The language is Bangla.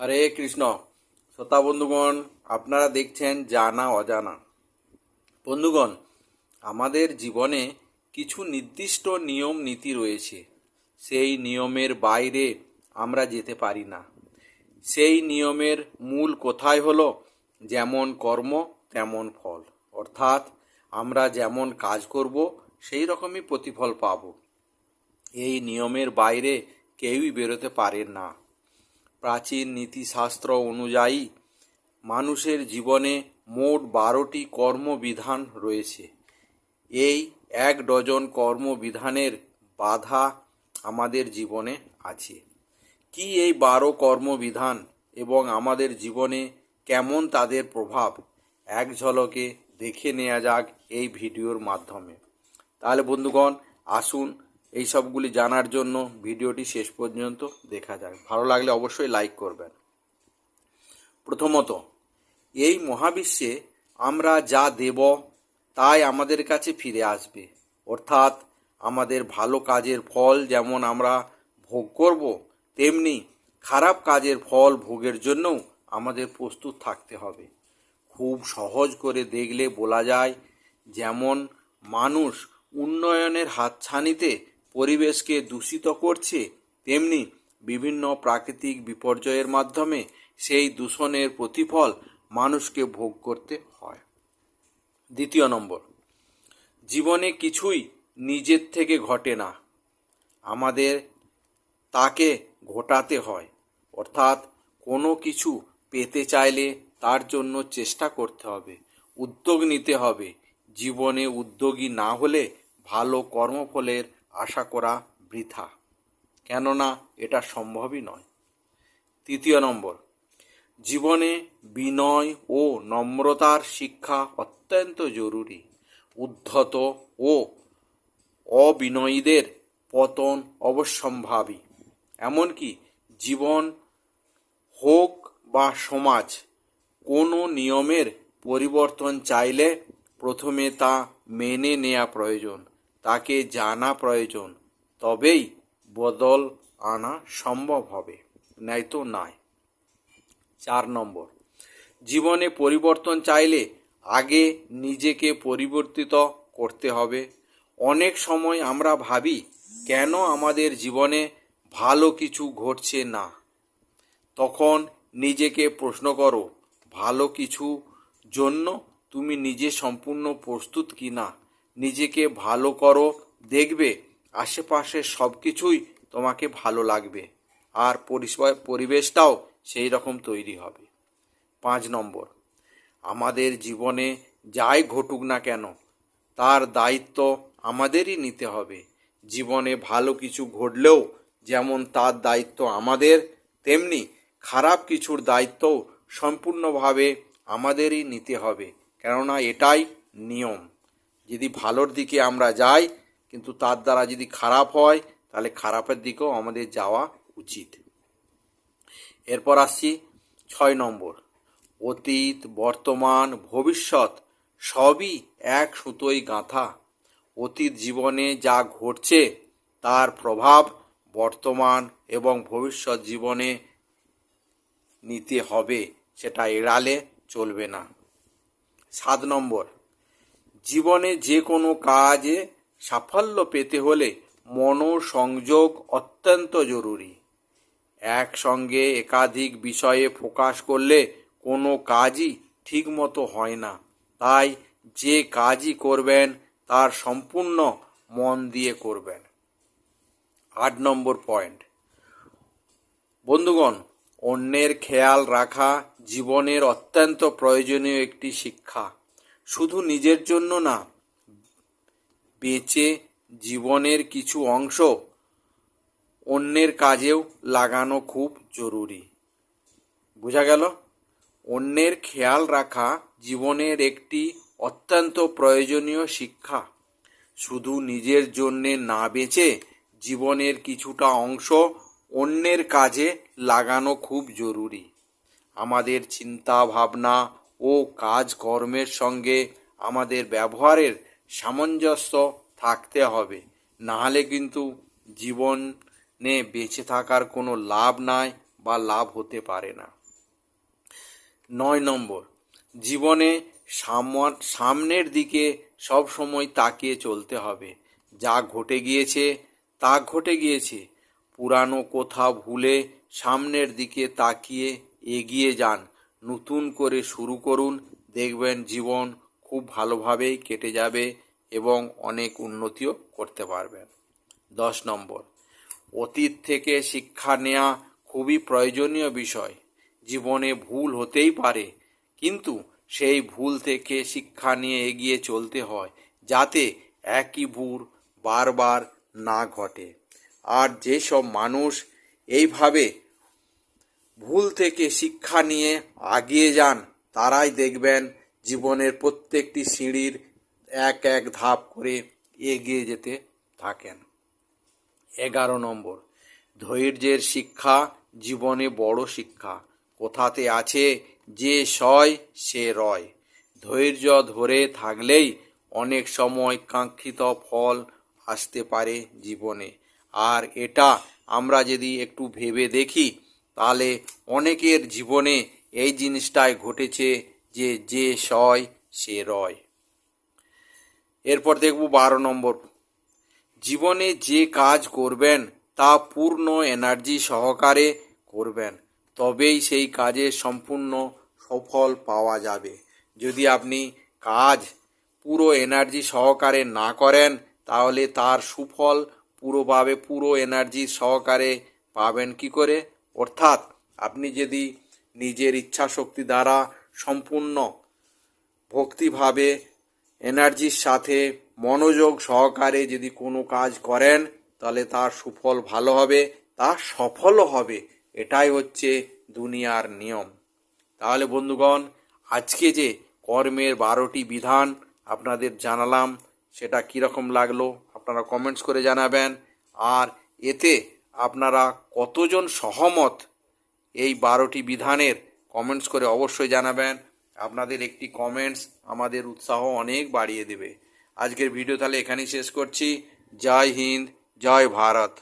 হরে কৃষ্ণ। শ্রোতা বন্ধুগণ, আপনারা দেখছেন জানা অজানা। বন্ধুগণ, আমাদের জীবনে কিছু নির্দিষ্ট নিয়ম নীতি রয়েছে। সেই নিয়মের বাইরে আমরা যেতে পারি না। সেই নিয়মের মূল কোথায় হলো? যেমন কর্ম, তেমন ফল। অর্থাৎ আমরা যেমন কাজ করব, সেই রকমই প্রতিফল পাব। এই নিয়মের বাইরে কেউই বেরোতে পারেন না। প্রাচীন নীতিশাস্ত্র অনুযায়ী মানুষের জীবনে মোট বারোটি কর্মবিধান রয়েছে। এই এক ডজন কর্মবিধানের বাধা আমাদের জীবনে আছে। কি এই বারো কর্মবিধান এবং আমাদের জীবনে কেমন তাদের প্রভাব? এক ঝলকে দেখে নেওয়া যাক এই ভিডিওর মাধ্যমে। তাহলে বন্ধুগণ, আসুন এই সবগুলি জানার জন্য ভিডিওটি শেষ পর্যন্ত দেখা যাক। ভালো লাগলে অবশ্যই লাইক করবেন। প্রথমত, এই মহাবিশ্বে আমরা যা দেব তাই আমাদের কাছে ফিরে আসবে। অর্থাৎ আমাদের ভালো কাজের ফল যেমন আমরা ভোগ করব, তেমনি খারাপ কাজের ফল ভোগের জন্যও আমাদের প্রস্তুত থাকতে হবে। খুব সহজ করে দেখলে বলা যায়, যেমন মানুষ উন্নয়নের হাতছানিতে পরিবেশকে দূষিত করছে, তেমনি বিভিন্ন প্রাকৃতিক বিপর্যয়ের মাধ্যমে সেই দূষণের প্রতিফল মানুষকে ভোগ করতে হয়। দ্বিতীয় নম্বর, জীবনে কিছুই নিজের থেকে ঘটে না। আমাদের তাকে ঘটাতে হয়, অর্থাৎ কোনো কিছু পেতে চাইলে তার জন্য চেষ্টা করতে হবে, উদ্যোগ নিতে হবে। জীবনে উদ্যোগী না হলে ভালো কর্মফলের আশা করা বৃথা। কেননা এটা সম্ভবই নয়। তৃতীয় নম্বর, জীবনে বিনয় ও নম্রতার শিক্ষা অত্যন্ত জরুরি। উদ্ধত ও অবিনয়ীদের পতন অবশ্যম্ভাবী। এমনকি জীবন হোক বা সমাজ, কোনো নিয়মের পরিবর্তন চাইলে প্রথমে তা মেনে নেওয়া প্রয়োজন। তাকে জানা প্রয়োজন, তবেই বদল আনা সম্ভব হবে নয়তো নয়। চার নম্বর, জীবনে পরিবর্তন চাইলে আগে নিজেকে পরিবর্তিত করতে হবে। অনেক সময় আমরা ভাবি, কেন আমাদের জীবনে ভালো কিছু ঘটছে না? তখন নিজেকে প্রশ্ন করো, ভালো কিছু জন্য তুমি নিজে সম্পূর্ণ প্রস্তুত কি না নিজেকে ভালো করো, দেখবে আশেপাশের সব কিছুই তোমাকে ভালো লাগবে। আর পরিবেশটাও সেই রকম তৈরি হবে। পাঁচ নম্বর, আমাদের জীবনে যাই ঘটুক না কেন, তার দায়িত্ব আমাদেরই নিতে হবে। জীবনে ভালো কিছু ঘটলেও যেমন তার দায়িত্ব আমাদের, তেমনি খারাপ কিছুর দায়িত্বও সম্পূর্ণভাবে আমাদেরই নিতে হবে। কেননা এটাই নিয়ম। যদি ভালোর দিকে আমরা যাই, কিন্তু তার দ্বারা যদি খারাপ হয়, তাহলে খারাপের দিকেও আমাদের যাওয়া উচিত। এরপর আসছি ছয় নম্বর। অতীত, বর্তমান, ভবিষ্যৎ, সবই এক সুতোই গাঁথা। অতীত জীবনে যা ঘটছে, তার প্রভাব বর্তমান এবং ভবিষ্যৎ জীবনে নিতে হবে, সেটা এড়ালে চলবে না। সাত নম্বর। জীবনে যে কোনো কাজে সাফল্য পেতে হলে মনোসংযোগ অত্যন্ত জরুরি। একসঙ্গে একাধিক বিষয়ে ফোকাস করলে কোনো কাজই ঠিকমতো হয় না। তাই যে কাজই করবেন, তার সম্পূর্ণ মন দিয়ে করবেন। আট নম্বর পয়েন্ট। বন্ধুগণ, অন্যের খেয়াল রাখা জীবনের অত্যন্ত প্রয়োজনীয় একটি শিক্ষা। শুধু নিজের জন্য না, বেঁচে জীবনের কিছু অংশ অন্যের কাজেও লাগানো খুব জরুরি। বোঝা গেল? অন্যের খেয়াল রাখা জীবনের একটি অত্যন্ত প্রয়োজনীয় শিক্ষা। শুধু নিজের জন্যে না বেঁচে জীবনের কিছুটা অংশ অন্যের কাজে লাগানো খুব জরুরি। আমাদের চিন্তা ভাবনা ও কাজকর্মের সঙ্গে আমাদের ব্যবহারের সামঞ্জস্য থাকতে হবে। নাহলে কিন্তু জীবনে বেঁচে থাকার কোনো লাভ নাই বা লাভ হতে পারে না। নয় নম্বর, জীবনে সামন- সামনের দিকে সব সময় তাকিয়ে চলতে হবে। যা ঘটে গিয়েছে, তা ঘটে গিয়েছে। পুরানো কথা ভুলে সামনের দিকে তাকিয়ে এগিয়ে যান। নতুন করে শুরু করুন। দেখবেন জীবন খুব ভালোভাবেই কেটে যাবে এবং অনেক উন্নতিও করতে পারবেন। দশ নম্বর, অতীত থেকে শিক্ষা নেওয়া খুবই প্রয়োজনীয় বিষয়। জীবনে ভুল হতেই পারে, কিন্তু সেই ভুল থেকে শিক্ষা নিয়ে এগিয়ে চলতে হয়, যাতে একই ভুল বারবার না ঘটে। আর যেসব মানুষ এইভাবে ভুল থেকে শিক্ষা নিয়ে আগিয়ে যান, তারাই দেখবেন জীবনের প্রত্যেকটি সিঁড়ির এক এক ধাপ করে এগিয়ে যেতে থাকেন। এগারো নম্বর, ধৈর্যের শিক্ষা জীবনে বড় শিক্ষা। কোথাতে আছে যে সয়, সে রয়। ধৈর্য ধরে থাকলেই অনেক সময় কাঙ্ক্ষিত ফল আসতে পারে জীবনে। আর এটা আমরা যদি একটু ভেবে দেখি তাহলে অনেকের জীবনে এই জিনিসটাই ঘটেছে যে যে সয়, সে রয়। এরপর দেখব বারো নম্বর। জীবনে যে কাজ করবেন, তা পূর্ণ এনার্জি সহকারে করবেন, তবেই সেই কাজের সম্পূর্ণ সফল পাওয়া যাবে। যদি আপনি কাজ পুরো এনার্জি সহকারে না করেন, তাহলে তার সুফল পুরোভাবে পুরো এনার্জি সহকারে পাবেন কি করে? অর্থাৎ আপনি যদি নিজের ইচ্ছা শক্তি দ্বারা সম্পূর্ণ ভক্তিভাবে এনার্জির সাথে, মনোযোগ সহকারে যদি কোনো কাজ করেন, তাহলে তার সুফল ভালো হবে, তা সফলও হবে। এটাই হচ্ছে দুনিয়ার নিয়ম। তাহলে বন্ধুগণ, আজকে যে কর্মের বারোটি বিধান আপনাদের জানালাম, সেটা কীরকম লাগল? আপনারা কমেন্টস করে জানাবেন। আর এতে আপনারা কতজন সহমত এই বারোটি বিধানের? কমেন্টস করে অবশ্যই জানাবেন। আপনাদের একটি কমেন্টস আমাদের উৎসাহ অনেক বাড়িয়ে দেবে। আজকের ভিডিও তাহলে এখানেই শেষ করছি। জয় হিন্দ, জয় ভারত।